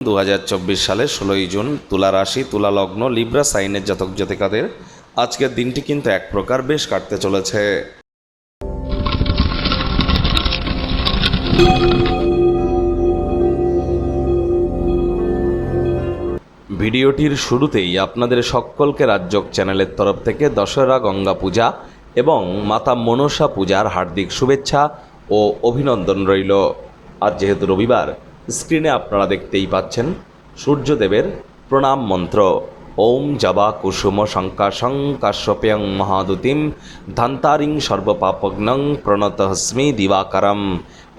দু হাজার চব্বিশ সালে ষোলোই জুন তুলা রাশি, তুলা লগ্ন, লিব্রা, সাইনের জাতক জাতিকাদের আজকের দিনটি কিন্তু এক প্রকার বেশ কাটতে চলেছে। ভিডিওটির শুরুতেই আপনাদের সকলকে রাজ্যক চ্যানেলের তরফ থেকে দশহরা গঙ্গা পূজা এবং মাতা মনসা পূজার হার্দিক শুভেচ্ছা ও অভিনন্দন রইল। আর যেহেতু রবিবার স্ক্রিনে আপনারা দেখতেই পাচ্ছেন সূর্যদেবের প্রণাম মন্ত্র। ওম জবা কুসুম শঙ্কাশং কাশ্যপেয়ং মহাদুতিম ধান্তারিং সর্বপাপগ্নং প্রণতহস্মি দিবাকারম।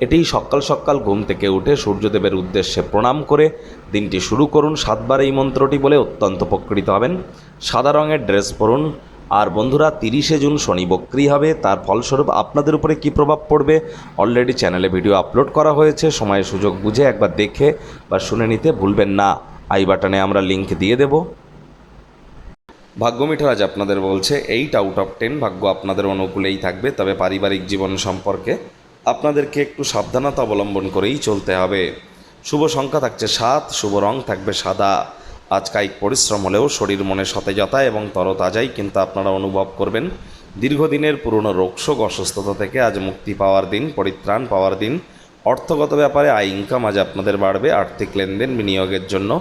এটি সকাল সকাল ঘুম থেকে উঠে সূর্যদেবের উদ্দেশ্যে প্রণাম করে দিনটি শুরু করুন। সাতবার এই মন্ত্রটি বলে অত্যন্ত উপকৃত হবেন। সাদা রঙের ড্রেস পরুন। আর বন্ধুরা, তিরিশে জুন শনি বক্রি হবে। তার ফলস্বরূপ আপনাদের উপরে কী প্রভাব পড়বে? অলরেডি চ্যানেলে ভিডিও আপলোড করা হয়েছে। সময় সুযোগ বুঝে একবার দেখে বা শুনে নিতে ভুলবেন না। আই বাটনে আমরা লিংক দিয়ে দেব। ভাগ্যমিটার আজ আপনাদের বলছে এইট আউট অফ টেন ভাগ্য আপনাদের অনুকূলেই থাকবে। তবে পারিবারিক জীবন সম্পর্কে আপনাদেরকে একটু সাবধানতা অবলম্বন করেই চলতে হবে। শুভ সংখ্যা থাকছে সাত, শুভ রং থাকবে সাদা। আজ কায়িক পরিশ্রম হলেও শরীর মনে সতেজতা এবং তরতাজাই কিন্তু আপনারা অনুভব করবেন। দীর্ঘদিনের পুরনো রোগশোক, অসুস্থতা থেকে আজ মুক্তি পাওয়ার দিন, পরিত্রাণ পাওয়ার দিন। অর্থগত ব্যাপারে আয় ইনকাম আজ আপনাদের বাড়বে। আর্থিক লেনদেন বিনিয়োগের জন্য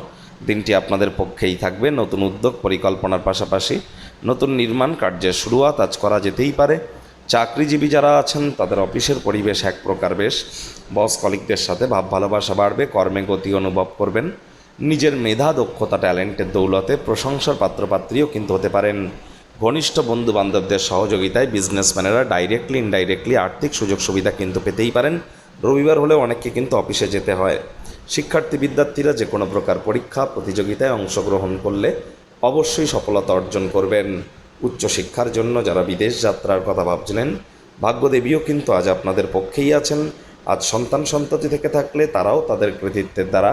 দিনটি আপনাদের পক্ষেই থাকবে। নতুন উদ্যোগ পরিকল্পনার পাশাপাশি নতুন নির্মাণ কার্যের শুরুয়াত আজ করা যেতেই পারে। চাকরিজীবী যারা আছেন, তাদের অফিসের পরিবেশ এক প্রকার বেশ। বস কলিকদের সাথে ভাব ভালোবাসা বাড়বে, কর্মে গতি অনুভব করবেন। নিজের মেধা, দক্ষতা, ট্যালেন্টের দৌলতে প্রশংসার পাত্রপাত্রীও কিন্তু হতে পারেন। ঘনিষ্ঠ বন্ধু বান্ধবদের সহযোগিতায় বিজনেসম্যানেরা ডাইরেক্টলি ইনডাইরেক্টলি আর্থিক সুযোগ সুবিধা কিন্তু পেতেই পারেন। রবিবার হলে অনেককে কিন্তু অফিসে যেতে হয়। শিক্ষার্থী বিদ্যার্থীরা যে কোনো প্রকার পরীক্ষা, প্রতিযোগিতায় অংশগ্রহণ করলে অবশ্যই সফলতা অর্জন করবেন। উচ্চশিক্ষার জন্য যারা বিদেশ যাত্রার কথা ভাবছিলেন, ভাগ্যদেবীও কিন্তু আজ আপনাদের পক্ষেই আছেন। আজ সন্তান সন্ততি থেকে থাকলে তারাও তাদের কৃতিত্বের দ্বারা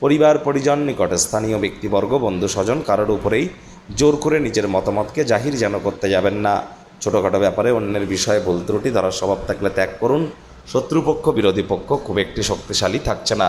পরিবার, পরিজন, নিকট স্থানীয় ব্যক্তিবর্গ, বন্ধু, স্বজন কারোর উপরেই জোর করে নিজের মতামতকে জাহির যেন করতে যাবেন না। ছোটোখাটো ব্যাপারে অন্যের বিষয়ে ভুল ত্রুটি, ধরার স্বভাব থাকলে ত্যাগ করুন। শত্রুপক্ষ, বিরোধী পক্ষ খুব একটি শক্তিশালী থাকছে না।